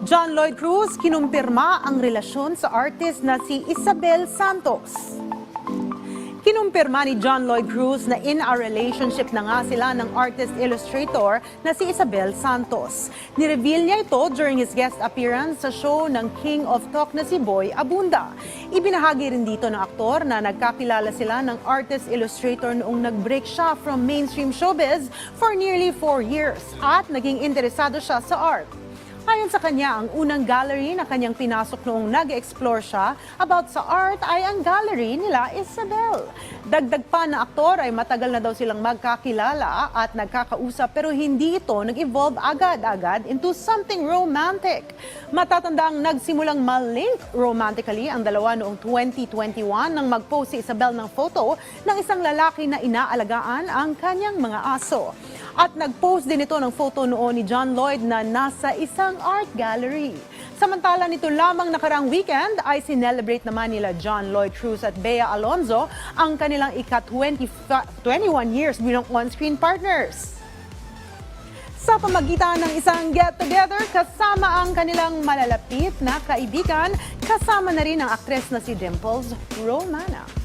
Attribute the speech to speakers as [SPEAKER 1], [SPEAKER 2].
[SPEAKER 1] John Lloyd Cruz kinumpirma ang relasyon sa artist na si Isabel Santos. Kinumpirma ni John Lloyd Cruz na in a relationship na nga sila ng artist-illustrator na si Isabel Santos. Nireveal niya ito during his guest appearance sa show ng King of Talk na si Boy Abunda. Ibinahagi rin dito ng aktor na nagkakilala sila ng artist-illustrator noong nag-break siya from mainstream showbiz for nearly four years at naging interesado siya sa art. Ayon sa kanya, ang unang gallery na kanyang pinasok noong nag-explore siya about sa art ay ang gallery nila Isabel. Dagdag pa na aktor ay matagal na daw silang magkakilala at nagkakausap pero hindi ito nag-evolve agad-agad into something romantic. Matatandang nagsimulang malink romantically ang dalawa noong 2021 nang mag-post si Isabel ng photo ng isang lalaki na inaalagaan ang kanyang mga aso. At nag-post din ito ng photo noon ni John Lloyd na nasa isang art gallery. Samantala nito lamang nakarang weekend ay sinelebrate naman nila John Lloyd Cruz at Bea Alonzo ang kanilang ika-21 years bilang on-screen partners. Sa pamagitan ng isang get-together kasama ang kanilang malalapit na kaibigan, kasama na rin ang aktres na si Dimples Romana.